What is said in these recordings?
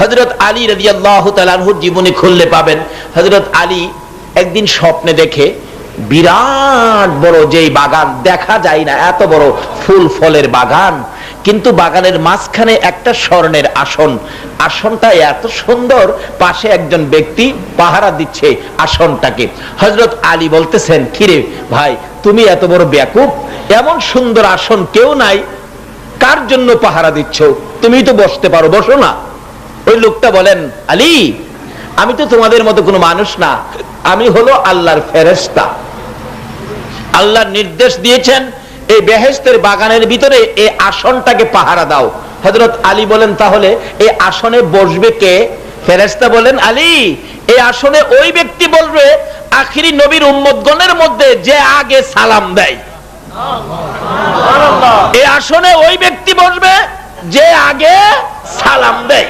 হজরত আলী রাদিয়াল্লাহ তালানহুর জীবনী খুললে পাবেন। হজরত আলী একদিন স্বপ্নে দেখে, বিরাট বড় যেই বাগান, দেখা যায় না, এত বড় ফুল ফলের বাগান। কিন্তু বাগানের মাঝখানে একটা স্বর্ণের আসন। আসনটা এত সুন্দর, পাশে একজন ব্যক্তি পাহারা দিচ্ছে আসনটাকে। হজরত আলী বলতেছেন, কিরে ভাই, তুমি এত বড় ব্যাকুপ এমন সুন্দর আসন কেউ নাই, কার জন্য পাহারা দিচ্ছ? তুমি তো বসতে পারো, বসো না। ওই লোকটা বলেন, আলী, আমি তো তোমাদের মতো কোনো মানুষ না। আমি হলো আল্লাহর ফেরেস্তা আল্লাহর নির্দেশ দিয়েছেন, এই বেহেস্তের বাগানের ভিতরে এই আসনটাকে পাহারা দাও। হজরত আলী বলেন, তাহলে এই আসনে বসবে কে? ফেরেস্তা বলেন, আলী, এই আসনে ওই ব্যক্তি বলবে, আখিরি নবীর উম্মতগণের মধ্যে যে আগে সালাম দেয়। এই আসনে ওই ব্যক্তি বসবে, যে আগে সালাম দেয়।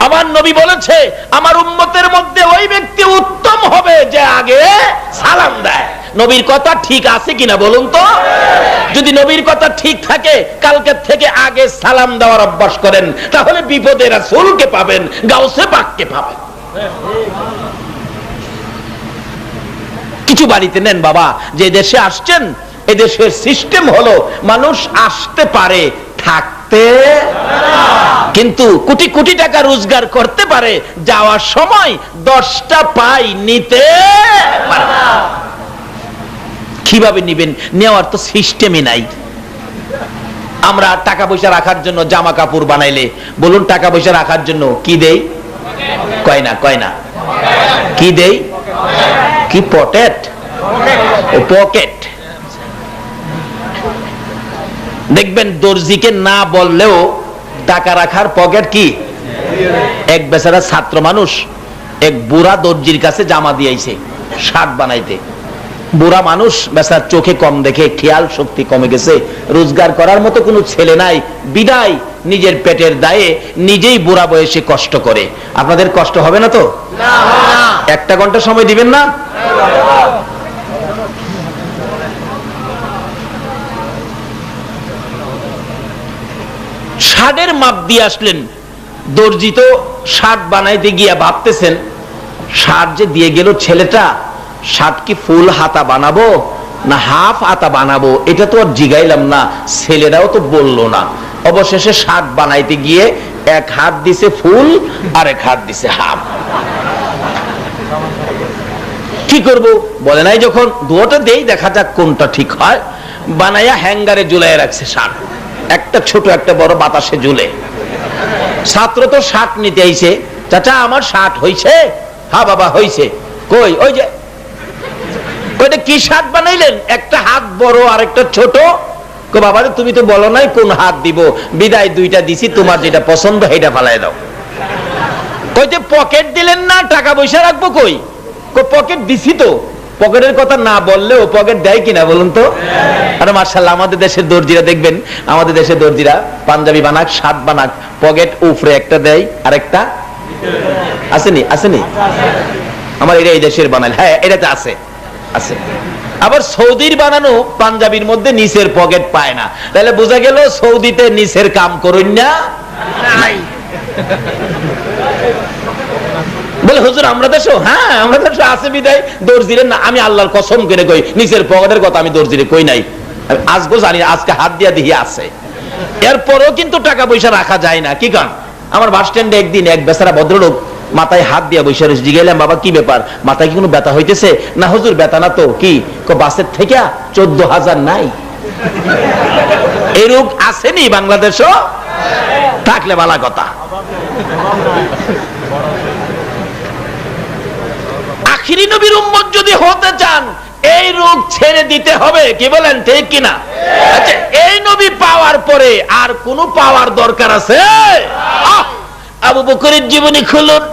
আমার নবী বলেছে, আমার উম্মতের মধ্যে ওই ব্যক্তি উত্তম হবে যে আগে সালাম দেয়। নবীর কথা ঠিক আছে কিনা বলুন তো? যদি নবীর কথা ঠিক থাকে কালকে থেকে আগে সালাম দেওয়ার অভ্যাস করেন, তাহলে বিপদে রাসূলকে পাবেন, গাউসে পাককে পাবেন। কিছু বাড়িতে নেন বাবা, যে দেশে আসছেন, এদেশের সিস্টেম হলো, মানুষ আসতে পারে থাকতে কিন্তু কোটি কোটি টাকা রোজগার করতে পারে, যাওয়ার সময় দশটা পাই নিতে কীভাবে নিবেন? নেওয়ার তো সিস্টেমই নাই। আমরা টাকা পয়সা রাখার জন্য জামা কাপড় বানাইলে, বলুন টাকা পয়সা রাখার জন্য কি দেই? কয় না কয় না। কি দেই? কি পটেট পকেট। দেখবেন দর্জিকে না বললেও টাকা রাখার পকেট কি? এক বেচারা ছাত্র মানুষ এক বুড়া দর্জির কাছে জামা দিয়েছে শার্ট বানাইতে। বুড়া মানুষ বেচার চোখে কম দেখে খেয়াল শক্তি কমে গেছে। রোজগার করার মতো কোনো ছেলে নাই বিদায় নিজের পেটের দায়ে নিজেই বুড়া বয়সে কষ্ট করে। আপনাদের কষ্ট হবে না তো? একটা ঘণ্টা সময় দিবেন না? শার্টের মাপ দিয়ে আসলেন। দর্জি তো শার্ট বানাইতে গিয়া ভাবতেছেন শার্ট যে দিয়ে গেল ছেলেটা শার্ট কি ফুল হাতা বানাবো না হাফ হাতা বানাবো, এটা তো আর জিগাইলাম না, ছেলেরাও তো বলল না। অবশেষে শার্ট বানাইতে গিয়ে এক হাত দিছে ফুল আর এক হাত দিছে হাফ। কি করব? বলে নাই যখন দুটো দেই, দেখা যাক কোনটা ঠিক হয়। বানাইয়া হ্যাঙ্গারে ঝুলাই রাখছে শার্ট একটা ছোট, একটা বড় বাতাসে ঝুলে। ছাত্র তো শার্ট নিতে আইছে, চাচা, আমার শার্ট হইছে? হ্যাঁ বাবা, হইছে। কই? ওই যে। ওইটা কি শার্ট বানাইলেন? একটা হাত বড় আর একটা ছোট। কো, বাবা তুমি তো বলো নাই কোন হাত দিব। বিদায় দুইটা দিছি, তোমার যেটা পছন্দ সেটা ফালাই দাও। কই যে পকেট দিলেন না, টাকা পয়সা রাখব কই? পকেট দিছি তো। পকেটের কথা না বললেও পকেট দেয় কিনা বলুন তো? আরে মার্শাল্লাহ আমাদের দেশের দর্জিরা দেখবেন আমাদের দেশের দর্জিরা পাঞ্জাবি বানাক শার্ট বানাক পকেট উপরে একটা দেয় আর একটা আসেনি আসেনি? আমার এটা এই দেশের বানাল। হ্যাঁ এটাতে আছে আছে। আবার সৌদির বানানো পাঞ্জাবির মধ্যে নিচের পকেট পায় না। তাহলে বোঝা গেল সৌদিতে নিচের কাম করুন না? নাই। বলে, হুজুর, আমরা দেশও হ্যাঁ আমরা দেশে আছে বিদায়, দর্জিরে না আমি আল্লাহর কসম করে কই নিচের পকেটের কথা আমি দর্জিরে কই নাই। আজকে জানি, আজকে হাত দিয়া দিয়ে আছে। এরপরেও কিন্তু টাকা পয়সা রাখা যায় না, কি কারণ? আমার বাস স্ট্যান্ডে একদিন এক বেচারা ভদ্রলোক মাথায় হাত দিয়া বসে রয়েছে। জিগাইলাম, বাবা, কি ব্যাপার? মাথায় কি কোনো ব্যথা হইতেছে? না হুজুর, ব্যথা না তো, কি? বাসের থেকে চোদ্দ হাজার নাই? এই রোগ আসেনি বাংলাদেশও? থাকলে বালা কথা। আখিরি নবীর উম্মত যদি হতে চান, এই রোগ ছেড়ে দিতে হবে। কি বলেন, ঠিক কিনা? আচ্ছা এই নবী পাওয়ার পরে আর কোন পাওয়ার দরকার আছে? আবু বকরের জীবনী খুলুন।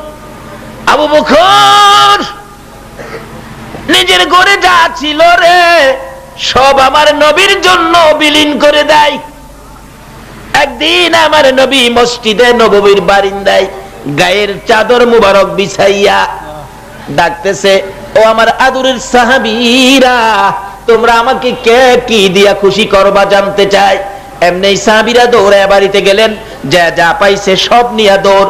আবু বকর, নিজের ঘরে যা ছিল রে, সব আমার নবীর জন্য বিলীন করে দেয়। একদিন আমার নবী মসজিদে নববীর বারিন্দায় গায়ের চাদর মুবারক বিছাইয়া ডাকতেছে, ও আমার আদুরের সাহাবীরা, তোমরা আমাকে কে কি দিয়া খুশি করবা জানতে চাই? এমনি সাহাবীরা দৌড়ে বাড়িতে গেলেন। যা যা পাইছে সব নিয়ে দৌড়।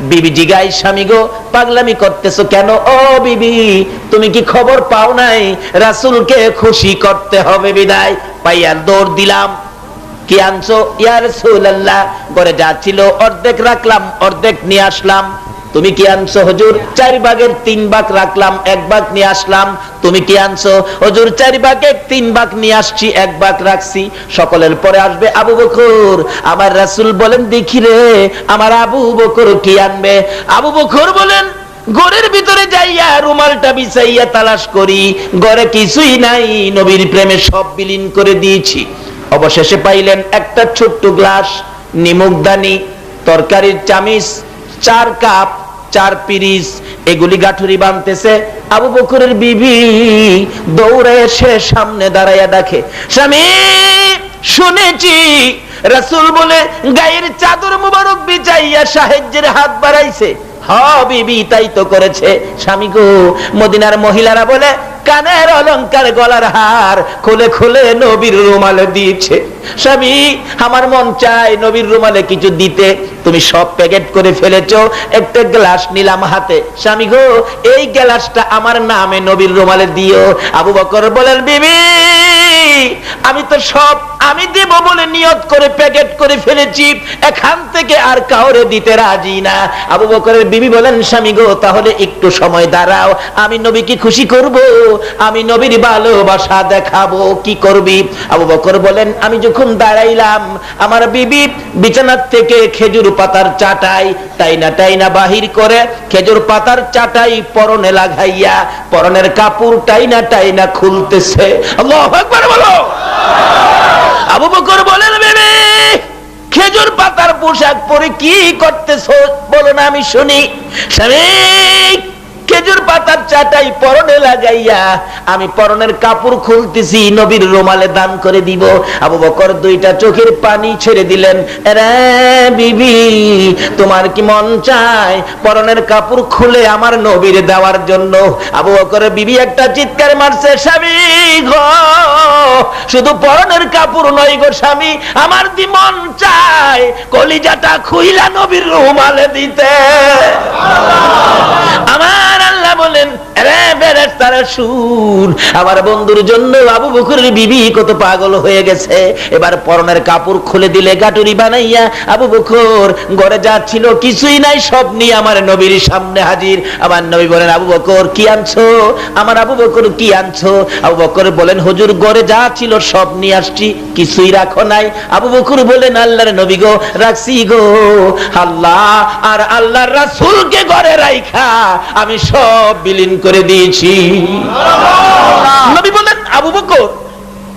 বিবি জিগাই, স্বামী গো, পাগলামি করতেছো কেন? ও বিবি, তুমি কি খবর পাও নাই? রাসূলকে খুশি করতে হবে বিদায়। পাইয়া দৌড় দিলাম। কি আনছো? ইয়া রাসূলুল্লাহ। ঘরে যা ছিল, অর্ধেক রাখলাম, অর্ধেক নিয়ে আসলাম। তুমি কি আনছো, হজুর? চার ভাগের তিন ভাগ রাখলাম, এক ভাগ নিয়ে আসলাম। তুমি কি আনছো? হুজুর, চার ভাগের তিন ভাগ নিয়ে আসছি, এক ভাগ রাখছি। সকলের পরে আসবে আবু বকর। আমার রাসূল বলেন, দেখি রে, আমার আবু বকর কি আনবে? আবু বকর বলেন, ঘরের ভিতরে যাইয়া রুমালটা বিছাইয়া তালাশ করি। ঘরে কিছুই নাই, নবীর প্রেমে সব বিলীন করে দিয়েছি। অবশেষে পাইলেন একটা ছোট্ট গ্লাস নিমুকদানি তরকারির চামিচ, চার কাপ চার পিরিস, এগুলি গাঠুরি বানতেছে। আবু বকরের বিবি দৌড়ে এসে সামনে দাঁড়াইয়া দেখে, স্বামী, শুনেছি। রাসূল বলে, গায়ের চাদর মুবারক বিচাইয়া সাহায্যের হাত বাড়াইছে। হ, বিবি, তাই তো করেছে। স্বামী গো, মদিনার মহিলারা বলে কানের অলঙ্কার গলার হার খুলে খুলে নবীর রুমালে দিয়েছে। স্বামী, আমার মন চায় নবীর রুমালে কিছু দিতে। তুমি সব প্যাকেট করে ফেলেছো, একটা গ্লাস নিলাম হাতে। স্বামী গো, এই গ্লাসটা আমার নামে নবীর রুমালে দিও। আবু বকর বলেন, বিবি আমি তো সব আমি দেব বলে নিয়ত করে প্যাকেট করে ফেলেছি, এখান থেকে আর কাউরে দিতে রাজি না। আবু বকরের বিবি বলেন, স্বামী গো, তাহলে একটু সময় দাঁড়াও, আমি নবীকে খুশি করব, আমি নবীর ভালোবাসা দেখাবো, কি করবি? আবু বকর বলেন, আমি যখন দাঁড়াইলাম, আমার বিবি বিছানার থেকে খেজুর পাতার চাটাই টাইনা টাইনা বাহির করে খেজুর পাতার চাটাই পরনে লাগাইয়া, পরনের কাপড় টাইনা টাইনা খুলতেছে। আল্লাহু আকবার বলো। আবু বকর বলেন, বেবে, খেজুর পাতার পোশাক পরে কি করতেছ? বলো না, আমি শুনি। স্বামী খেজুর পাতার চাটাই পরনে লাগাইয়া আমি পরনের কাপড় খুলতেছি, নবীর রোমালে দান করে দিব। আবু বকর দুইটা চোখের পানি ছেড়ে দিলেন। বিবি, তোমার কি মন চায় পরনের কাপড় খুলে আমার নবীর দেওয়ার জন্য? আবু বকরের বিবি একটা চিৎকার মারছে, স্বামী গো, শুধু পরনের কাপড় নয় গো স্বামী, আমার দি মন চায় কলিজাটা খুইলা নবীর রুমালে দিতে? আমার আল্লাহ বলেন রে বেরেস তারা সুর। আমার বন্ধুর জন্য আবু বকরের বিবি কত পাগল হয়ে গেছে। এবার পরনের কাপড় খুলে দিলে গাটুরি বানাইয়া আবু বকর ঘরে যা ছিল কিছুই নাই, সব নিয়ে আমার নবীর সামনে হাজির। আমার নবী বলেন, আবু বকর, কি আনছো? আমার আবু বকর কি আনছো? আবু বকর বলেন, হুজুর, ঘরে যা ছিল সব নিয়ে আসছি, কিছুই রাখো নাই। আবু বকর বলেন, আল্লাহর নবী গো, রাখছি গো। আল্লাহ, আর আল্লাহর রাসূলকে ঘরে রাইখা, আমি সব বিলীন করে দিয়েছি। নবী আবু বকর,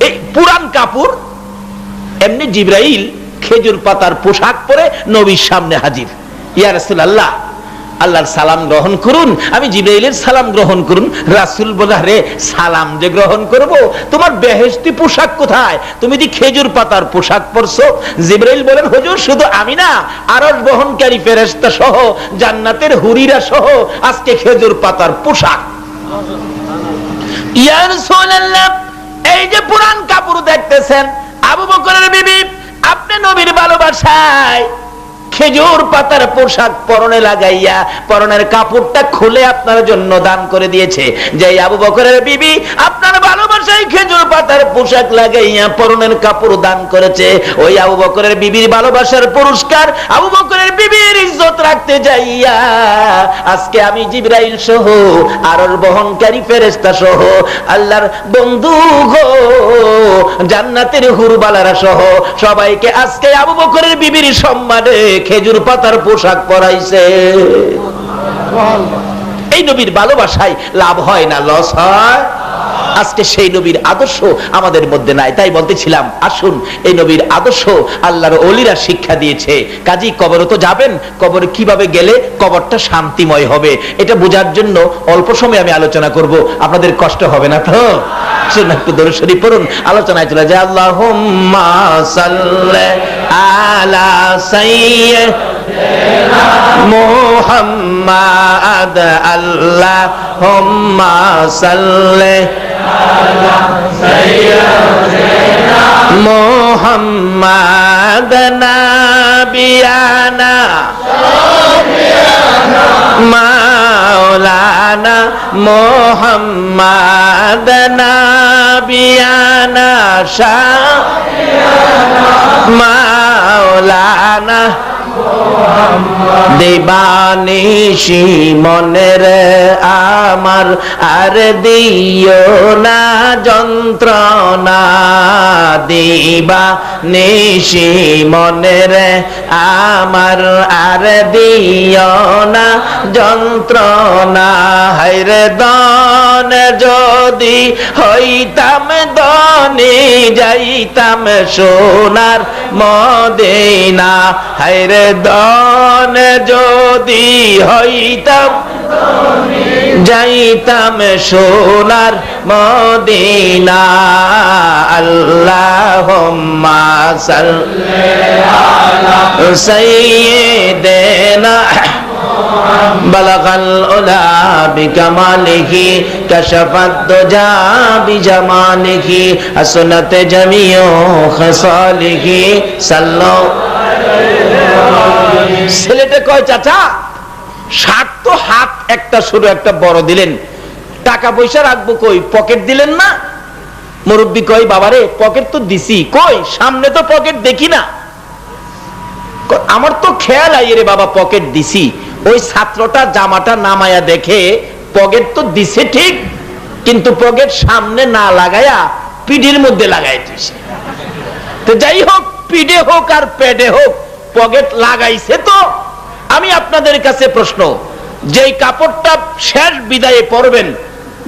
এই পুরান কাপড়, এমনি জিব্রাইল খেজুর পাতার পোশাক পরে নবীর সামনে হাজির। ইয়া আল্লাহর সালাম গ্রহণ করুন, আমি জিব্রাইলের সালাম গ্রহণ করুন। রাসূল বলে রে সালাম যে গ্রহণ করব, তোমার বেহেশতি পোশাক কোথায়? তুমি দি খেজুর পাতার পোশাক পরছো? জিব্রাইল বলেন, হুজুর, শুধু আমি না, আরশ বহনকারী ফেরেশতা সহ জান্নাতের হুরিরা সহ, আজকে খেজুর পাতার পোশাক। এই যে পুরান কাপড় দেখতেছেন আবু বকরের বিবি আপনি নবীর ভালোবাসায় খেজুর পাতার পোশাক পরনে লাগাইয়া, পরনের কাপড়টা খুলে আপনার জন্য দান করে দিয়েছে। যে আবু বকরের বিবি, আপনার ভালোবাসায় খেজুর পাতার পোশাক লাগাইয়া, পরনের কাপড় দান করেছে। ওই আবু বকরের বিবির ভালোবাসার পুরস্কার আবু বকরের বিবির ইজ্জত রাখতে যাইয়া, আজকে আমি জিব্রাইল সহ, আরর বহনকারী ফেরেশতা সহ, আল্লাহর বন্ধু গো, জান্নাতের হুরবালারা সহ, সবাইকে আজকে আবু বকরের বিবির সম্মানে খেজুর পাতার পোশাক পরাইছে। এই নবীর ভালোবাসায় লাভ হয় না লস হয়। আজকে সেই নবীর আদর্শ আমাদের মধ্যে নাই। তাই বলতেছিলাম, আসুন, এই নবীর আদর্শ আল্লাহর অলিরা শিক্ষা দিয়েছে। কাজী, কবর তো যাবেন, কবর কীভাবে গেলে কবরটা শান্তিময় হবে? এটা বোঝার জন্য অল্প সময় আমি আলোচনা করব। আপনাদের কষ্ট হবে না তো? আলোচনায় চলে যায় সাল্লি আলা সাল্লি মোহাম্মদ নাবিয়ানা মাওলানা মোহাম্মদ নাবিয়ানা শাহ মাওলানা দেবানিশি মনের আমার আর দিও না যন্ত্রণা। দিবা নিশি মনের আমার আর দিও না যন্ত্রণা। হাইরে দন, যদি হইতাম দনে, যাইতাম সোনার মদিনা। হাইরে দন যদি হইতাম যাইতাম সোনার মদিনা। আল্লাহ সাইয়েদেনা। بلغ العلا بكماله كشف الدجى بجماله حسنت جميع خصاله صلوا ছেলেটা কয় চাচা ষাট তো হাত একটা শুরু একটা বড় দিলেন টাকা পয়সা রাখবো কই পকেট দিলেন না মুরব্বী কই বাবারে পকেট তো দিছি কই সামনে তো পকেট দেখি না ক- আমার তো খেয়াল আই রে বাবা পকেট দিছি ওই ছাত্রটা জামাটা নামায়া দেখে পকেট তো দিছে ঠিক, কিন্তু পকেট সামনে না লাগায়া পিঠের মধ্যে লাগাই দিছে। তো যাই হোক, পিঠে হোক আর পেটে হোক পকেট লাগাইছে তো। আমি আপনাদের কাছে প্রশ্ন, যেই কাপড়টা শেষ বিদায়ে পরবেন,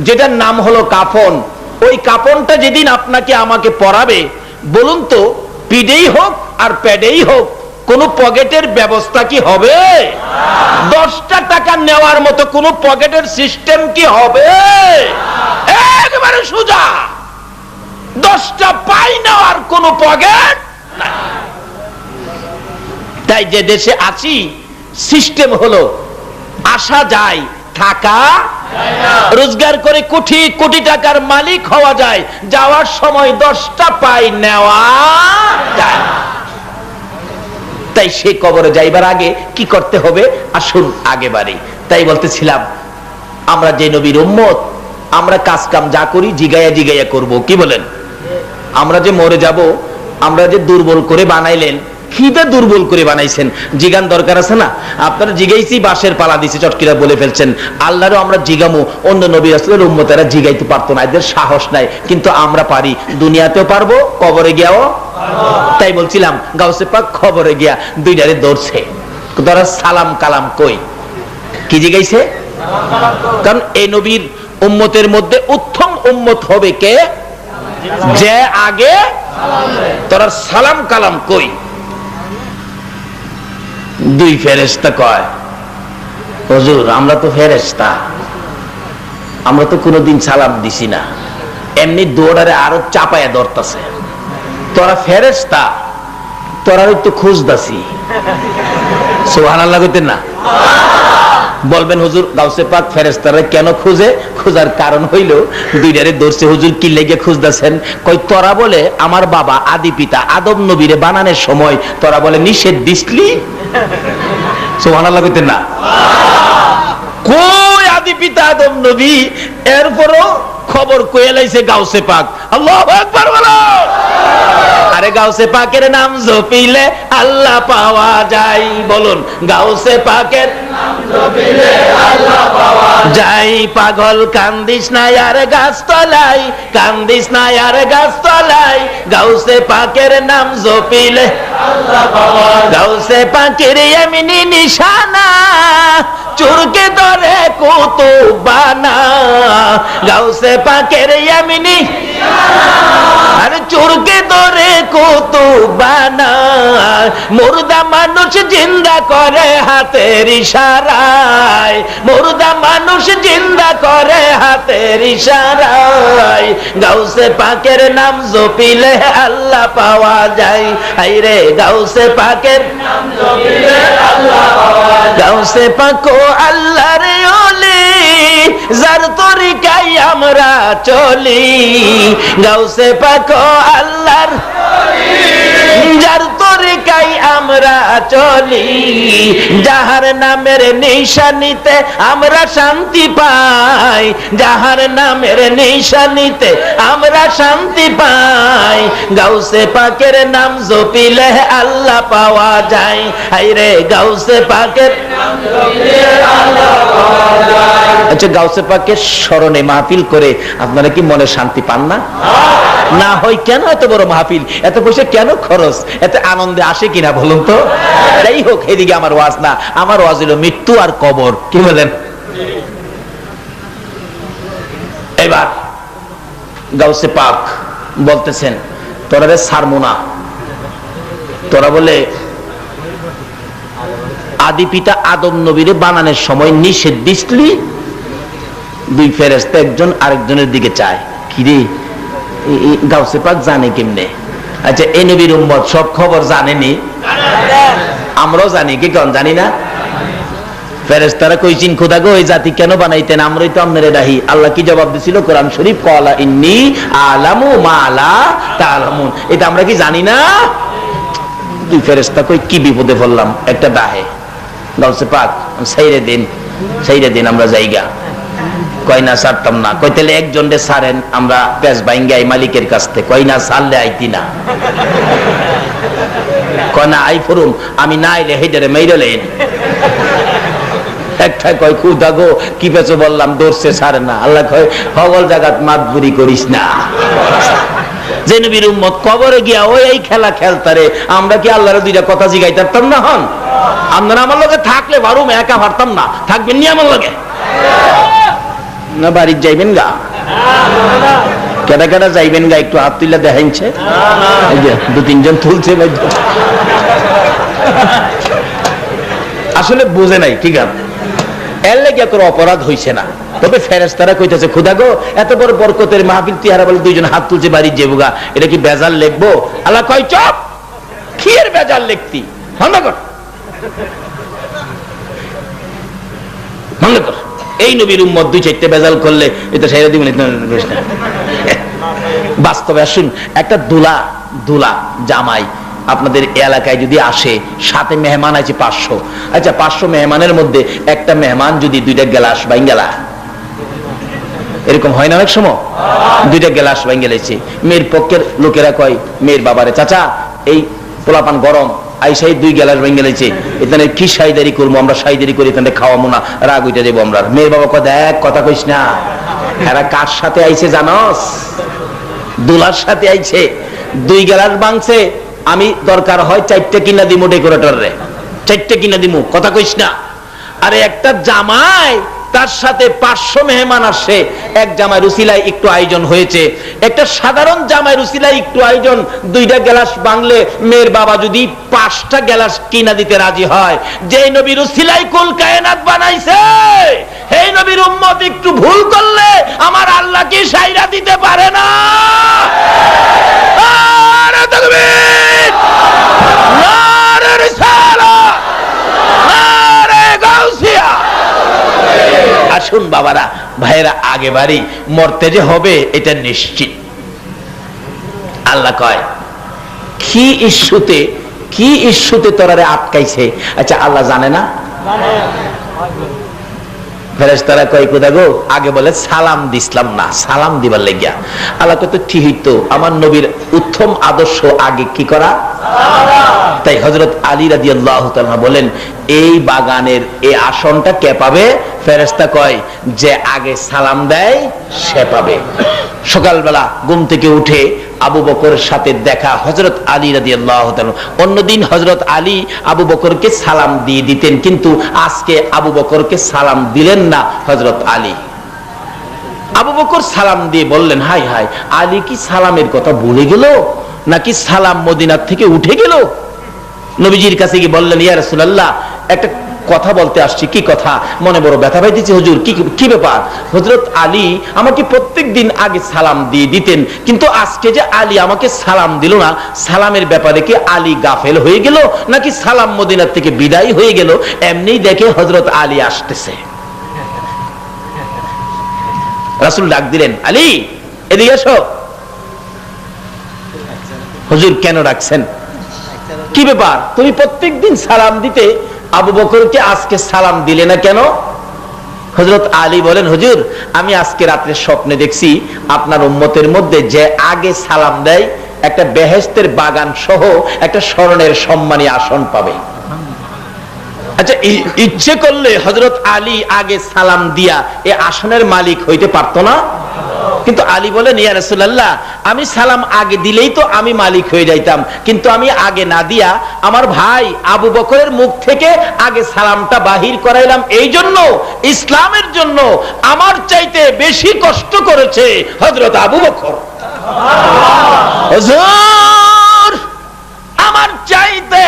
যেটার নাম হলো কাফন, ওই কাপনটা যেদিন আপনাকে আমাকে পরাবে, বলুন তো, পিঠেই হোক আর প্যাডেই হোক কোন পকেটের ব্যবস্থা কি হবে? দশটা টাকা নেওয়ার মতো কোন পকেটের সিস্টেম কি হবে? একেবারে সোজা। দশটা পাই নেওয়ার কোন পকেট তাই যে দেশে আছি, সিস্টেম হলো আসা যায়, থাকা রোজগার করে কোটি কোটি টাকার মালিক হওয়া যায়, যাওয়ার সময় দশটা পাই নেওয়া যায়। তাই সে কবরে যাইবার আগে কি করতে হবে? আসুন আগে বাড়ি। তাই বলতেছিলাম, আমরা যে নবীর উম্মত, আমরা কাজ কাম যা করি জিগাইয়া জিগাইয়া করব। কি বলেন? আমরা যে মরে যাব, আমরা যে দুর্বল করে বানাইলেন খিদে দুর্বল করে বানাইছেন। জিগান দরকার আছে না? আপনারা জিগাইছি বাসের পালা দিছে, চটকিরা বলে ফেলছেন। আল্লাহরও আমরা জিগামু, অন্য নবী আসলের জিগাইতে পারতো না, এদের সাহস নাই। কিন্তু আমরা পারি, দুনিয়াতেও পারব, কবরে গিয়াও তাই বলছিলাম, গাউসে পাক খবরে গিয়া দুইটারে দৌড়ছে ধরা সালাম কালাম কই? কি জিগাইছে? কারণ এই নবীর উম্মতের মধ্যে উত্তম উম্মত হবে কে? যে আগে তোরা সালাম কালাম কই? দুই ফেরেস্তা কয়, হজুর, আমরা তো ফেরেস্তা আমরা তো কোনোদিন সালাম দিছি না। এমনি দৌড়ারে আরও চাপায়া ধরতাছে। তোরা ফেরেস্তা তোরা তো খুঁজদাসি সোহান আল্লাহ না? বলবেন, হুজুর, গাউসে পাক ফেরেস্তারা কেন খুঁজে? খোঁজার কারণ হইল, দুইটারে দর্শে হুজুর, কি লেগে খুঁজতেছেন? কই, তোরা বলে, আমার বাবা আদি পিতা আদম নবীরে বানানোর সময় তোরা বলে, নিষেধ দিসলি? সুবহানাল্লাহ কইতেন না। কই আদি পিতা আদম নবী? এরপরও খবর কয়ে লাইছে গাউসে পাক। আল্লাহু আকবার বলো আরে গাউসে পাকের নাম জপিলে আল্লাহ পাওয়া যায়, বলুন, গাউসে পাকের যাই পাগল, কান্দিস না আর কান্দিস না আর গাউসে পাকের নাম জপিলে গাউসে পাকের এমনি নিশানা, চুরকে ধরে কুতুবানা গাউসে পাকের এমনি আরে চোরকে ধরে কুতুবানা মুর্দা মানুষ জিন্দা করে হাতের ইশারায়। মুর্দা মানুষ জিন্দা করে হাতের ইশারায়। গাউসে পাকের নাম জপিলে আল্লাহ পাওয়া যায়। আইরে গাউসে পাকের নাম জপিলে আল্লাহ পাওয়া যায়। গাউসে পাকো আল্লাহর ওলি যার তরিকাই আমরা চলি গাউসে পাকো আল্লাহর যার আমরা চলি, যাহার নামের নিশানিতে আমরা শান্তি পাই, যাহার নামের নিশানিতে আমরা শান্তি পাই। গাউসে পাকের নাম জপিলে আল্লাহ পাওয়া যায়। হাইরে গাউসে পাকের আচ্ছা গাউসে পাকের স্মরণে মাহফিল করে আপনারা কি মনে শান্তি পান না? না হয় কেন এত বড় মাহফিল? এত পয়সা কেন খরচ? এত আনন্দে আসে কিনা বলুন? তো যাই হোক, এদিকে আমার ওয়াজ না। আমার ওয়াজ হলো মৃত্যু আর কবর। কি বলেন? এবার গাউসে পাক বলতেছেন, তোরা রে সারমোনা তোরা বলে, আদি পিতা আদম নবীরে বানানোর সময় নিষেধ দিসলি, দুই ফেরেস্তা একজন আরেকজনের দিকে চায়। কিরে এ- এ, গাউসে পাক জানে কেমনে? আচ্ছা এ নবীর উম্মত সব খবর জানেনি। আমরাও জানি, কি কেন, জানি না? ফেরেস্তারা কইছিন খোদা গো জাতি কেন বানাইতেন? আমরাই তো আমনের আল্লাহ কি জবাব দিছিল? কোরআন শরীফ, কলা ইন্নি আলামু মালা তালামুন এটা আমরা কি জানি না? দুই ফেরেস্তা কই, কি বিপদে পড়লাম? একটা দাহে। গাউসে পাক, সাইরে দিন সাইরে দিন আমরা জায়গা। কয় না সারতাম না। কই তাহলে একজন রে সারেন আমরা পেঁচ বাইঙ্গাই মালিকের কাছ থেকে। কয় না সারলে আইতি না। কয় আই ফরুম, আমি না আইলে হেডারে একটা কয়, খুদা গো, কি পেছো বললাম, দৌড়ছে সারে না। আল্লাহ কয়, হগল জাগাত মাতবুরি করিস না। যে উম্মত কবরে গিয়া ওই এই খেলা খেলতারে, আমরা কি আল্লাহর দুইটা কথা জিগাইতাম না হন? আপনারা আমার লগে থাকলে বারুম একা পারতাম না। থাকবেন নি আমার লগে? না, বাড়ির যাইবেন গা? কেডা কেডা যাইবেন গা একটু হাত তুলে দেখাইছে দু তিনজন তুলছে ভাই। আসলে বুঝে নাই ঠিক আছে এর লেগে তোর অপরাধ হইছে না। তবে ফেরেস্তারা কইতেছে খুদা গো এত বড় বরকতের মাহফিল তিহারা বলে দুইজন হাত তুলছে বাড়ির যেবুগা এটা কি বেজাল লিখব? আল্লাহ কয় চপ! খিয়ের বেজাল লিখতি? বন্ধ কর। বন্ধ কর। এই নবীর উম্মত দুই চারটে বেজাল করলে এটা সাইরা দিবেন বাস্তবে আসুন, একটা দুলা দুলা, জামাই আপনাদের এলাকায় যদি আসে, সাথে মেহমান আছে পাঁচশো। আচ্ছা পাঁচশো মেহমানের মধ্যে একটা মেহমান যদি দুইটা গ্লাস বাইন গেলা এরকম হয় না অনেক সময়? দুইটা গ্লাস বাইন গেলেছে মেয়ের পক্ষের লোকেরা কয়, মেয়ের বাবারে, চাচা, এই পোলাপান গরম আইসাই দুই গ্লাস বাইন গেলেছে এখানে কি সাইদারি করব? আমরা সাইদারি করে এখানে খাওয়াবো না। রাগ উইটা দেবো আমরা। মেয়ের বাবা কয়, দেখ, কথা কইস না। এরা কার সাথে আইছে জানস? দুলার সাথে আইছে। দুই গ্লাস বাংছে আমি দরকার হয় চারটে কিনা দিমু ডেকোরেটর রে। চারটে কিনা দিমু। কথা কইস না। আরে একটা জামাই তার সাথে পাঁচশো মেহমান আসে। এক জামাই রুসিলায় একটু আয়োজন হয়েছে। একটা সাধারণ জামাই রুসিলায় একটু আয়োজন। দুইটা গ্লাস বাংলে মেয়ের বাবা যদি পাঁচটা গ্লাস কিনা দিতে রাজি হয় যে নবী রুসিলাই কুল কায়নাত বানাইছে এই নবীর উম্মত একটু ভুল করলে আমার আল্লাহ কি সাইরা দিতে পারে না? আসুন বাবারা, ভাইয়েরা, আগে বাড়ি, মরতে যে হবে, এটা নিশ্চিত। আল্লাহ কয়, কি ইস্যুতে কি ইস্যুতে তোরারে আটকাইছে? আচ্ছা আল্লাহ জানে না? ফেরেস্তারা কয় কোথা গো, আগে বলে সালাম দিসলাম না, সালাম দিবার লেগিয়া। আল্লাহ কত ঠিক হইতো আমার নবীর উত্তম আদর্শ আগে কি করা? তাই হজরত আলী রাজি আল্লাহ বলেন, এই বাগানের এই আসনটা কে পাবে? ফেরেস্তা কয়, যে আগে সালাম দেয়, সে পাবে। সকালবেলা ঘুম থেকে উঠে আবু বকরের সাথে দেখা হজরত আলী রাজি আল্লাহ অন্যদিন হজরত আলী আবু বকরকে সালাম দিয়ে দিতেন, কিন্তু আজকে আবু বকরকে সালাম দিলেন না হজরত আলী। আবু বকর সালাম দিয়ে বললেন হাই হাই আলী কি সালামের কথা ভুলে গেল? নাকি সালাম মদিনার থেকে উঠে গেল? নবীজির কাছে গিয়ে বললেন, ইয়া রাসূলুল্লাহ, একটা কথা বলতে আসছি। কি কথা? মনে বড় ব্যথা পাইতেছি, হুজুর। কি কি ব্যাপার? হযরত আলী আমাকে প্রত্যেক দিন আগে সালাম দিয়ে দিতেন, কিন্তু আজকে যে আলী আমাকে সালাম দিল না, সালামের ব্যাপারে কি আলী গাফেল হয়ে গেল, নাকি সালাম মদিনার থেকে বিদায় হয়ে গেল? এমনি দেখে হযরত আলী আসতেছে। রাসূল ডাক দিলেন, আলী, এদিকে এসো। হুজুর, কেন ডাকছেন? কি ব্যাপার? তুমি প্রত্যেকদিন সালাম দিতে আবু বকরকে আজকে সালাম দিলে না কেন? হজরত আলী বলেন, হুজুর, আমি আজকে রাত্রে স্বপ্নে দেখছি আপনার উম্মতের মধ্যে যে আগে সালাম দেয়, একটা বেহেস্তের বাগান সহ একটা স্মরণের সম্মানী আসন পাবে। আচ্ছা ইচ্ছে করলে হজরত আলী আগে সালাম দিয়া এ আসনের মালিক হইতে পারতো না? কিন্তু আলী বলেন ইয়া রাসূলুল্লাহ আমি সালাম আগে দিলেই তো আমি মালিক হয়ে যাইতাম। কিন্তু আমি আগে না দিয়া আমার ভাই আবু বকরের মুখ থেকে আগে সালামটা বাহির করাইলাম। এই জন্য ইসলামের জন্য আমার চাইতে বেশি কষ্ট করেছে হযরত আবু বকর। হুজুর আমার চাইতে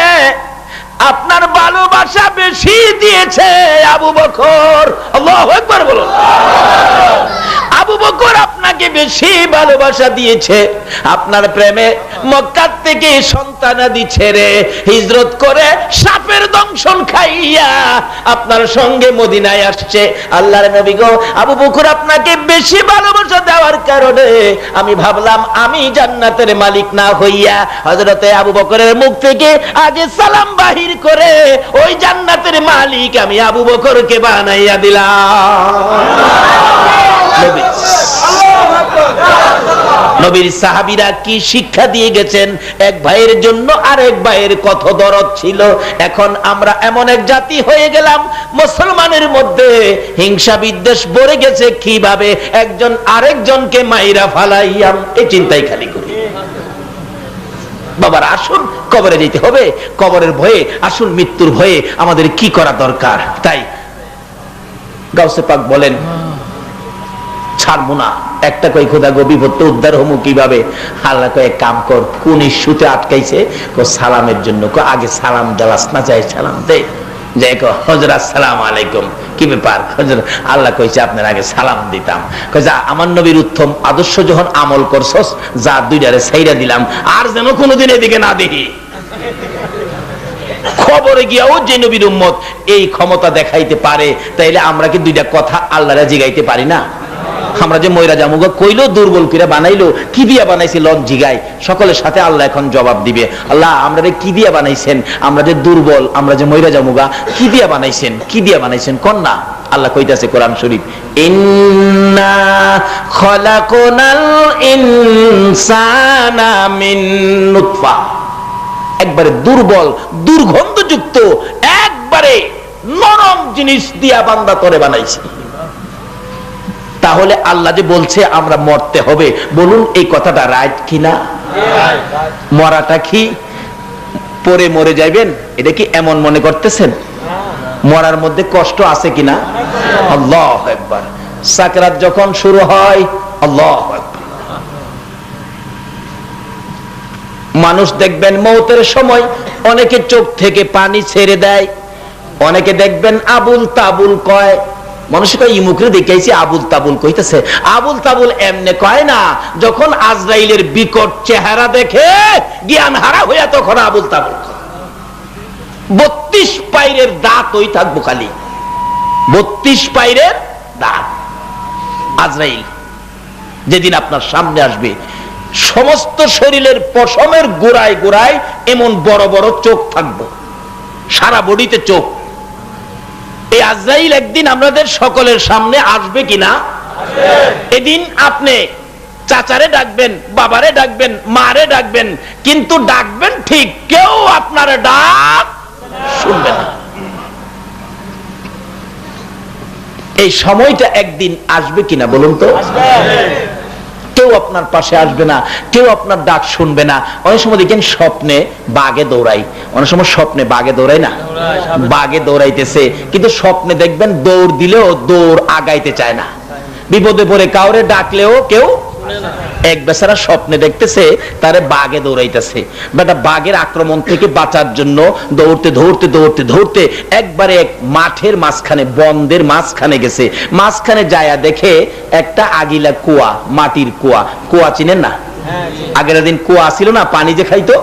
আপনার ভালোবাসা বেশি দিয়েছে আবু বকর। আল্লাহু আকবার বলুন। আবু বকর আপনাকে বেশি ভালোবাসা দিয়েছে। আপনার প্রেমে মক্কার থেকে সন্তানাদি ছেড়ে হিজরত করে সাপের দংশন খাইয়া আপনার সঙ্গে মদিনায় আসছে। আল্লাহর নবী গো, আবু বকর আপনাকে বেশি ভালোবাসা দেওয়ার কারণে আমি ভাবলাম, আমি জান্নাতের মালিক না হইয়া হযরতে আবু বকরের মুখ থেকে আগে সালাম বাহির করে ওই জান্নাতের মালিক আমি আবু বকরকে বানাইয়া দিলাম। নবী। নবীর সাহাবিরা কি শিক্ষা দিয়ে গেছেন? এক ভাইয়ের জন্য আরেক ভাইয়ের কত দরদ ছিল? এখন আমরা এমন এক জাতি হয়ে গেলাম, মুসলমানের মধ্যে হিংসা বিদ্বেষ ভরে গেছে কীভাবে? একজন আরেকজনকে মাইরা ফালাইয়াম। এই চিন্তাই খালি করি। বাবার আসুন, কবরে যেতে হবে। কবরের ভয়ে, আসুন মৃত্যুর ভয়ে আমাদের কি করা দরকার? তাই গাউসে পাক বলেন ছাড়বো না। একটা কই খোদা গো বিপদটা উদ্ধার হমু কীভাবে? আল্লাহ কয়ে কাম কর কোন ইস্যুতে আটকাইছে। কো সালামের জন্য। কো আগে সালাম দালাস না চাই সালাম দে। আদর্শ যখন আমল যা দিলাম, আর যেন কোনোদিন এদিকে না দেখি। খবরে গিয়াও যে নবীর উম্মত, এই ক্ষমতা দেখাইতে পারে, তাইলে আমরা কি দুইটা কথা আল্লাহরা জিগাইতে পারি না? আমরা যে ময়রা জামুগা কইলো, দুর্বল করে বানাইলো, কি দিয়া বানাইছি লন জিগাই সকলের সাথে আল্লাহ এখন জবাব দিবে। আল্লাহ, আমরা রে কি দিয়া বানাইছেন? আমরা যে দুর্বল, আমরা যে ময়রা জামুগা কি দিয়া বানাইছেন? কি দিয়া বানাইছেন? কোন না? আল্লাহ কইতাছে কোরআন শরীফ, ইন্না খলাকুনাল ইনসানা মিন নুতফা। একবারে দুর্বল, দুর্গন্ধযুক্ত, একবারে নরম জিনিস দিয়া বান্দা তরে বানাইছি। তাহলে আল্লাহ যে বলছে আমরা মরতে হবে, বলুন এই কথাটা রাইট কিনা? মরাটা কি পরে মরে যাইবেন? এটা কি এমন মনে করতেছেন? মরার মধ্যে কষ্ট আছে কিনা? আল্লাহ একবার সাকরাত যখন শুরু হয়, আল্লাহ মানুষ দেখবেন মৌতের সময় অনেকে চোখ থেকে পানি ছেড়ে দেয়, অনেকে দেখবেন আবুল তাবুল কয় বত্রিশ পাইরের দাঁত ওই থাকব খালি। বত্রিশ পাইরের দাঁত। আজরাইল, যেদিন আপনার সামনে আসবে, সমস্ত শরীরের পশমের গোড়ায় গোড়ায় এমন বড় বড় চোখ থাকবে। সারা বডিতে চোখ। এই আজরাইল একদিন আমাদের সকলের সামনে আসবে কিনা? এদিন আপনি চাচারে ডাকবেন বাবারে ডাকবেন মারে ডাকবেন কিন্তু ডাকবেন ঠিক কেউ আপনার ডাক শুনবে না। এই সময়টা একদিন আসবে কিনা বলুন তো? কেউ আপনার পাশে আসবে না, কেউ আপনার ডাক শুনবে না। অনেক সময় দেখেন স্বপ্নে বাগে দৌড়াই অনেক সময় স্বপ্নে বাগে দৌড়াই না? বাগে দৌড়াইতেছে। কিন্তু স্বপ্নে দেখবেন দৌড় দিলেও দৌড় আগাইতে চায় না। বিপদে পড়ে কাউরে ডাকলেও কেউ এক বেচারা স্বপ্নে দেখতেছে তারে বাগে দৌড়াইতেছে। বেটা বাঘের আক্রমণ থেকে বাঁচার জন্য দৌড়তে দৌড়তে দৌড়তে দৌড়তে একবারে এক মাঠের মাঝখানে বন্ধের মাঝখানে গেছে। মাঝখানে যায়া দেখে একটা আগিলা কুয়া মাটির কুয়া। কুয়া চিনেন না? আগের দিন কুয়া ছিল না পানি যে খাইতো?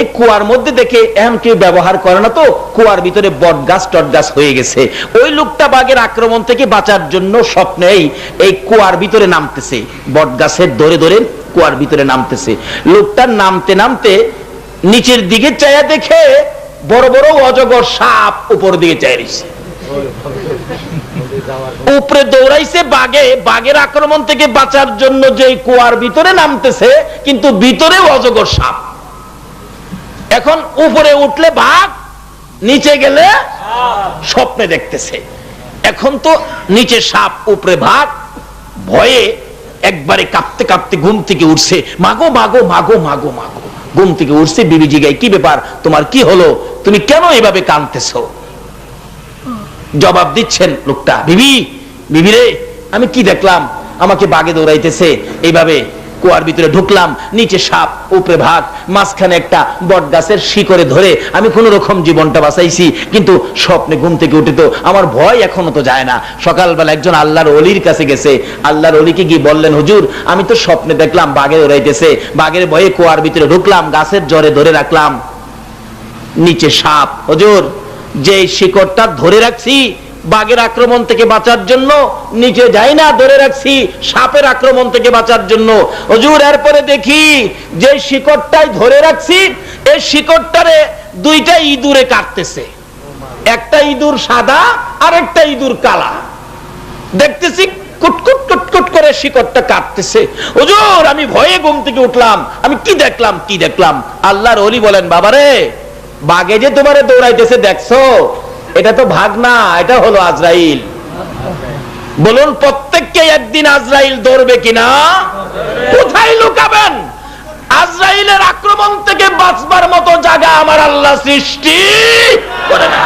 এই কুয়ার মধ্যে দেখে এখন কেউ ব্যবহার করে না তো? কুয়ার ভিতরে বট গাছ, টট গাছ হয়ে গেছে। ওই লোকটা বাঘের আক্রমণ থেকে বাঁচার জন্য স্বপ্নেই এই কুয়ার ভিতরে নামতেছে। বট গাছের ধরে ধরে কুয়ার ভিতরে নামতেছে। লোকটা নামতে নামতে নিচের দিকে চায়া দেখে বড় বড় অজগর সাপ উপর দিকে চাই রয়েছে উপরে দৌড়াইছে বাগে বাঘের আক্রমণ থেকে বাঁচার জন্য যে কুয়ার ভিতরে নামতেছে, কিন্তু ভিতরে অজগর সাপ। এখন উপরে উঠলে বাঘ, নিচে গেলে স্বপ্নে দেখতেছে। এখন তো নিচে সাপ, উপরে ভাগ ভয়ে একবারে কাঁপতে কাঁপতে ঘুম থেকে উঠছে। মাগো মাগো মাগো মাগো মাগো। ঘুম থেকে উঠছে, বিবি জিগায়, কি ব্যাপার? তোমার কি হলো? তুমি কেন এভাবে কাঁদতেছো? জবাব দিচ্ছেন লোকটা, বিবি বিবি রে, আমি কি দেখলাম? আমাকে বাগে দৌড়াইতেছে। এইভাবে কুয়ার ভিতরে ঢুকলাম, নিচে সাপ, উপরে ভাগ, মাঝখানে একটা বট গাছের শিকড়ে ধরে আমি কোন রকম জীবনটা বাঁচাইছি, কিন্তু স্বপ্নে ঘুম থেকে উঠে তো আমার ভয় এখনও তো যায় না। সকালবেলা একজন আল্লাহর অলির কাছে গেছে। আল্লাহর অলিকে গিয়ে বললেন, হুজুর, আমি তো স্বপ্নে দেখলাম, বাঘে দৌড়াইতেছে বাঘের ভয়ে কুয়ার ভিতরে ঢুকলাম, গাছের জরে ধরে রাখলাম। নিচে সাপ, হজুর যে শিকড়টা ধরে রাখছি বাঘের আক্রমণ থেকে বাঁচার জন্য নিচে যাই না, ধরে রাখছি সাপের আক্রমণ থেকে বাঁচার জন্য। হজুর, এরপরে দেখি যে শিকড়টাই ধরে রাখছি, এই শিকড়টারে দুইটা ইঁদুরে কাটতেছে। একটা ইঁদুর সাদা আর একটা ইঁদুর কালা। দেখতেছি কুটকুট কুটকুট করে শিকড়টা কাটতেছে। হুজুর, আমি ভয়ে ঘুম থেকে উঠলাম। আমি কি দেখলাম কি দেখলাম? আল্লাহর অলি বলেন, বাবারে বাগে যে তোমারে দৌড়াইতেছে, দেখছ? এটা তো ভাগ না এটা হলো আজরাইল। বলুন, প্রত্যেককে একদিন আজরাইল দৌড়বে কিনা? কোথায় লুকাবেন? আজরাইলের আক্রমণ থেকে বাঁচবার মতো জায়গা আমার আল্লাহ সৃষ্টি করে না